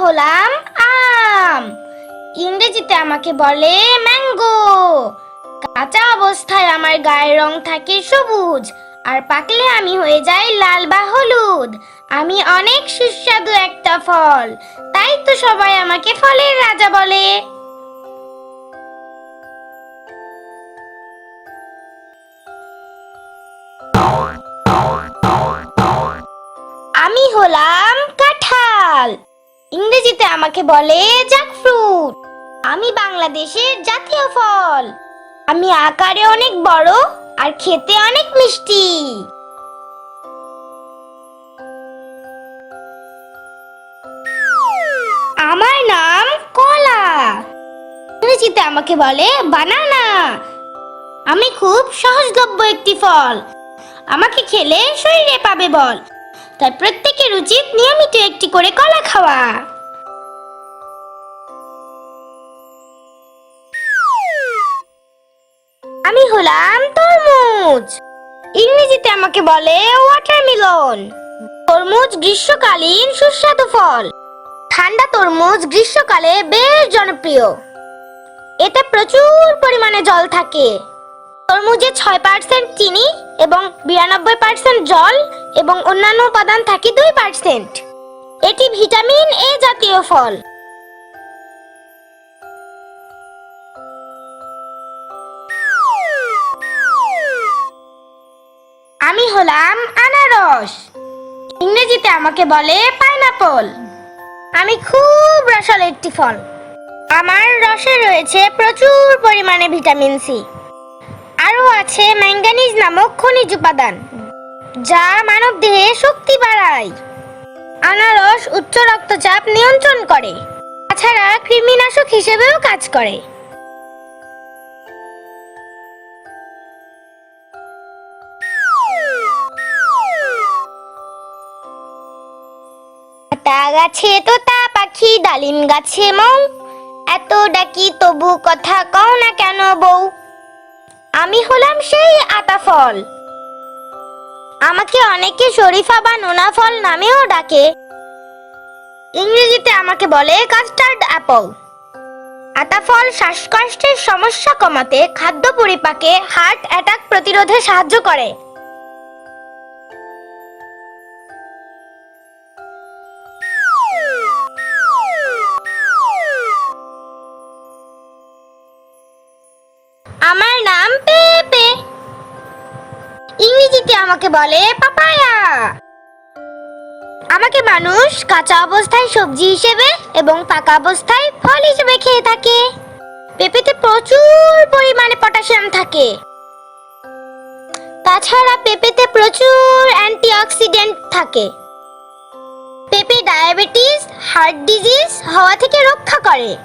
হলাম আম। ইংরেজিতে আমাকে বলে ম্যাঙ্গো। কাঁচা অবস্থায় আমার গায়ের রং থাকে সবুজ, আর পাকলে আমি হয়ে যাই লাল বা হলুদ। আমি অনেক সুস্বাদু একটা ফল, তাই তো সবাই আমাকে ফলের রাজা বলে। আমি হলাম ইংরেজিতে আমাকে বলে জ্যাকফ্রুট আমি বাংলাদেশের জাতীয় ফল। আমি আকারে অনেক বড় আর খেতে অনেক মিষ্টি। আমার নাম কলা। ইংরেজিতে আমাকে বলে বানানা। আমি খুব সহজলভ্য একটি ফল। আমাকে খেলে শরীরে পাবে বল। তাই প্রত্যেকের উচিত নিয়মিত একটি করে কলা খাওয়া। আমি হলাম তরমুজ। ইংরেজিতে আমাকে বলে ওয়াটারমেলন তরমুজ গ্রীষ্মকালীন সুস্বাদু ফল। ঠান্ডা তরমুজ গ্রীষ্মকালে বেশ জনপ্রিয়। এতে প্রচুর পরিমাণে জল থাকে। তরমুজে ছয় পার্সেন্ট চিনি এবং বিরানব্বই পার্সেন্ট জল এবং অন্যান্য উপাদান থাকে দুই পার্সেন্ট এটি ভিটামিন এ জাতীয় ফল। আমি হলাম আনারস। ইংরেজিতে আমাকে বলে পাইনাপল। আমি খুব রসাল একটি ফল। আমার রসে রয়েছে প্রচুর পরিমাণে ভিটামিন সি। আরও আছে ম্যাঙ্গানিজ নামক খনিজ উপাদান, যা মানব দেহে শক্তি বাড়ায়। আনারস উচ্চ রক্তচাপ নিয়ন্ত্রণ করে। তাছাড়া কৃমিনাশক হিসেবেও কাজ করে। গাছে পাখি, ডালিম গাছে মৌ। এত ডাকি তবু কথা কও না কেন বউ? আমি হলাম সেই আতা ফল। আমাকে অনেকে শরীফা বা নোনা ফল নামেও ডাকে। ইংরেজিতে আমাকে বলে কাস্টার্ড অ্যাপল আতা ফল শ্বাসকষ্টের সমস্যা কমাতে, খাদ্য পরিপাকে হার্ট অ্যাটাক প্রতিরোধে সাহায্য করে। নাম পেপে। ইংরেজিতে আমাকে বলে পাপায়া। আমাকে মানুষ কাঁচা অবস্থায় সবজি হিসেবে এবং পাকা অবস্থায় ফল হিসেবে খেয়ে থাকে। পেঁপেতে প্রচুর পরিমাণে পটাশিয়াম থাকে। তাছাড়া পেঁপেতে প্রচুর অ্যান্টিঅক্সিডেন্ট থাকে। পেঁপে ডায়াবেটিস, হার্ট ডিজিজ হওয়া থেকে রক্ষা করে।